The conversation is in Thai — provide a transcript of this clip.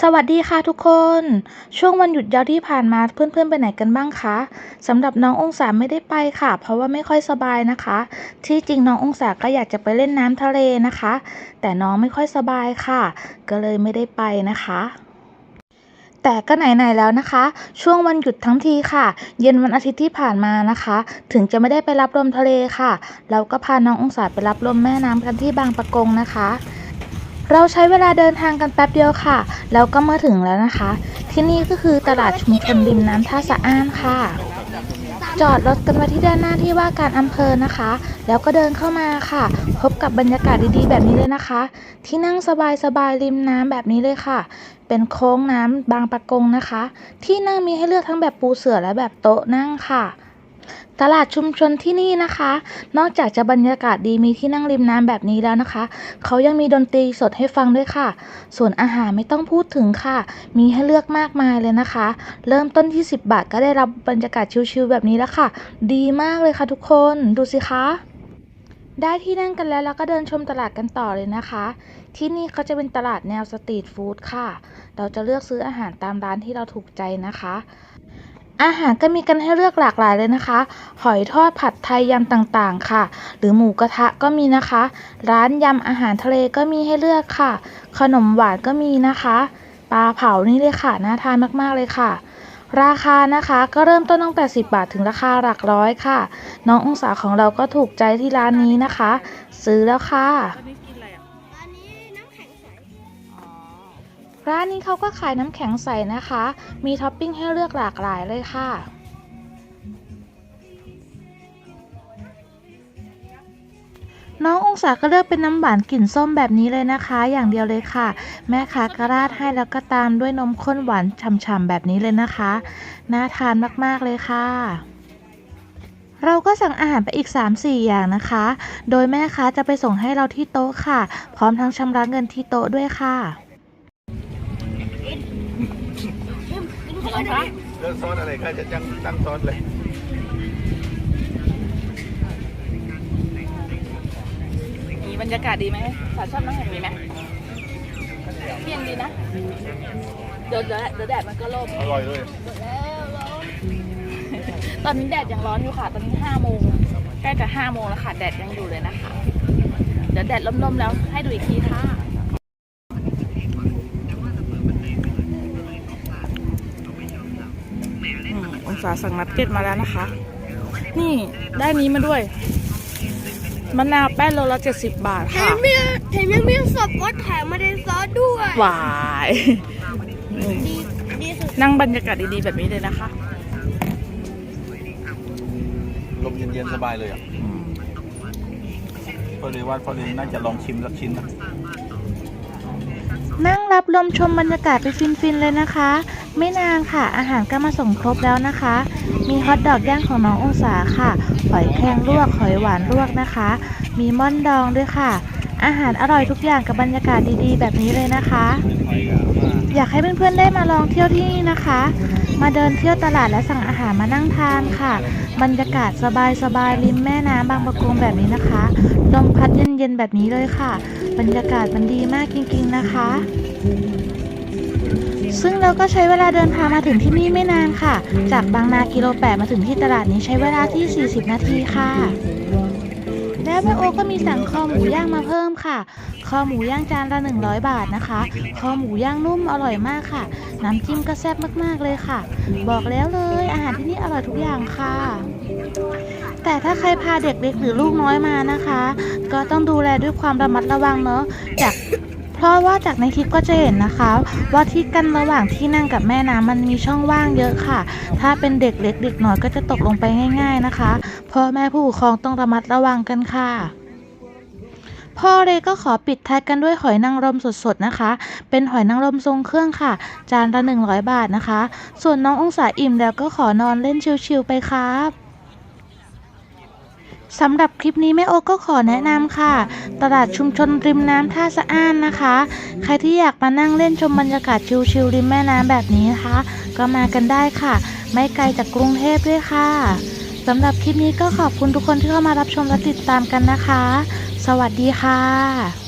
สวัสดีค่ะทุกคน ช่วงวันหยุดยาวที่ผ่านมาเพื่อนๆไปไหนกันบ้างคะสำหรับน้ององศาไม่ได้ไปค่ะ เพราะว่าไม่ค่อยสบายนะคะ ที่จริงน้ององศาก็อยากจะไปเล่นน้ำทะเลนะคะ แต่น้องไม่ค่อยสบายค่ะ ก็เลยไม่ได้ไปนะคะแต่ก็ไหนๆแล้วนะคะ ช่วงวันหยุดทั้งทีค่ะ เย็นวันอาทิตย์ที่ผ่านมานะคะ ถึงจะไม่ได้ไปรับลมทะเลค่ะ เราก็พาน้ององศาไปรับลมแม่น้ำกันที่บางปะกงนะคะ เราใช้เวลาเดินทางกันแป๊บเดียวค่ะ แล้วก็มาถึงแล้วนะคะ ที่นี่ก็คือตลาดชุมชนริมน้ำท่าสะอ้านค่ะ จอดรถกันไว้ที่ด้านหน้าที่ว่าการอำเภอนะคะ แล้วก็เดินเข้ามาค่ะ พบกับบรรยากาศดีๆ แบบนี้เลยนะคะ ที่นั่งสบายๆริมน้ำแบบนี้เลยค่ะ เป็นโค้งน้ำบางปะกงนะคะ ที่นั่งมีให้เลือกทั้งแบบปูเสื่อและแบบโต๊ะนั่งค่ะ ตลาดชุมชนที่นี่นะคะ นอกจากจะบรรยากาศดีมีที่นั่งริมน้ำแบบนี้แล้วนะคะ เขายังมีดนตรีสดให้ฟังด้วยค่ะ ส่วนอาหารไม่ต้องพูดถึงค่ะ มีให้เลือกมากมายเลยนะคะ เริ่มต้นที่ 10 บาทก็ได้รับบรรยากาศชิลๆแบบนี้แล้วค่ะ ดีมากเลยค่ะทุกคนดูสิคะได้ที่นั่งกันแล้วแล้วก็เดินชมตลาดกันต่อเลยนะคะ ที่นี่เขาจะเป็นตลาดแนวสตรีทฟู้ดค่ะ เราจะเลือกซื้ออาหารตามร้านที่เราถูกใจนะคะ อาหารก็มีกันให้เลือกหลากหลายเลยนะคะ หอยทอดผัดไทยยำต่างๆ ค่ะ หรือหมูกระทะก็มีนะคะ ร้านยำอาหารทะเลก็มีให้เลือกค่ะ ขนมหวานก็มีนะคะ ปลาเผานี่เลยค่ะ น่าทานมากๆเลยค่ะ ราคานะคะก็เริ่มต้นตั้งแต่ 10 บาทถึงราคาหลักร้อยค่ะ น้ององศาของเราก็ถูกใจที่ร้านนี้นะคะ ซื้อแล้วค่ะ ร้านนี้เขาก็ขายน้ำแข็งใสนะคะ มีท็อปปิ้งให้เลือกหลากหลายเลยค่ะ น้ององศาก็เลือกเป็นน้ำหวานกลิ่นส้มแบบนี้เลยนะคะ อย่างเดียวเลยค่ะ แม่ค้าก็ราดให้แล้วก็ตามด้วยนมข้นหวานฉ่ำๆแบบนี้เลยนะคะ น่าทานมากๆเลยค่ะเราก็สั่งอาหารไปอีก 3-4 อย่างนะคะ โดยแม่ค้าจะไปส่งให้เราที่โต๊ะค่ะ พร้อมทั้งชำระเงินที่โต๊ะด้วยค่ะ อะไรคะเรื่องซอสอะไรก็จะจังตั้งซอสเลยมีบรรยากาศดีไหมสาวชอบน้ำแข็งดีไหมเที่ยงดีนะเดี๋ยวเดี๋ยวเดี๋ยวแดดมันก็ล่มอร่อยเลยตอนนี้แดดยังร้อนอยู่ค่ะ ตอนนี้ห้าโมงใกล้จะห้าโมงแล้วค่ะ แดดยังอยู่เลยนะคะ เดี๋ยวแดดล่มๆแล้วให้ดูอีกทีค่ะ อืมองศาสั่งนัดเก็ตมาแล้วนะคะ นี่ได้นี้มาด้วยมะนาวแป้นโลละเจ็ดสิบบาทแถค่ะมมีแถมยังมีสดก็แถมมาในซอสด้วยหวายดีดีสุดนั่งบรรยากาศดีๆแบบนี้เลยนะคะ ลมเย็นๆสบายเลยอะพอดีว่าพอดีน่าจะลองชิมสักชิ้นนะ นั่งรับลมชมบรรยากาศไปฟินๆเลยนะคะ ไม่นานค่ะ อาหารก็มาส่งครบแล้วนะคะ มีฮอทดอกย่างของน้ององศาค่ะ หอยแครงลวก หอยหวานลวกนะคะ มีม่อนดองด้วยค่ะ อาหารอร่อยทุกอย่างกับบรรยากาศดีๆ แบบนี้เลยนะคะ อยากให้เพื่อนๆได้มาลองเที่ยวที่นี่นะคะ มาเดินเที่ยวตลาดและสั่งอาหารมานั่งทานค่ะ บรรยากาศสบายๆริมแม่น้ำบางประกงแบบนี้นะคะลมพัดเย็นๆแบบนี้เลยค่ะ บรรยากาศมันดีมากจริงๆนะคะ ซึ่งเราก็ใช้เวลาเดินทางมาถึงที่นี่ไม่นานค่ะ จากบางนากิโลแปดมาถึงที่ตลาดนี้ใช้เวลาที่ 40 นาทีค่ะ แล้วแม่โอก็มีสั่งคอหมูย่างมาเพิ่มค่ะ คอหมูย่างจานละ 100 บาทนะคะ คอหมูย่างนุ่มอร่อยมากค่ะ น้ำจิ้มก็แซ่บมากๆเลยค่ะ บอกแล้วเลยอาหารที่นี่อร่อยทุกอย่างค่ะแต่ถ้าใครพาเด็กเล็กหรือลูกน้อยมานะคะ ก็ต้องดูแลด้วยความระมัดระวังเนอะจาก เพราะว่าจากในคลิปก็จะเห็นนะคะ ว่าที่กันระหว่างที่นั่งกับแม่น้ำมันมีช่องว่างเยอะค่ะ ถ้าเป็นเด็กเล็กเด็กน้อยก็จะตกลงไปง่าย ๆนะคะพ่อแม่ผู้ปกครองต้องระมัดระวังกันค่ะพ่อเลยก็ขอปิดท้ายกันด้วยหอยนางรมสดๆนะคะ เป็นหอยนางรมทรงเครื่องค่ะ จานละ100 บาทนะคะ ส่วนน้ององศาอิ่มแล้วก็ขอนอนเล่นชิลๆไปครับ สำหรับคลิปนี้แม่โอก็ขอแนะนำค่ะ ตลาดชุมชนริมน้ำท่าสะอ้านนะคะ ใครที่อยากมานั่งเล่นชมบรรยากาศชิลๆริมแม่น้ำแบบนี้นะคะ ก็มากันได้ค่ะ ไม่ไกลจากกรุงเทพด้วยค่ะสำหรับคลิปนี้ก็ขอบคุณทุกคนที่เข้ามารับชมและติดตามกันนะคะ สวัสดีค่ะ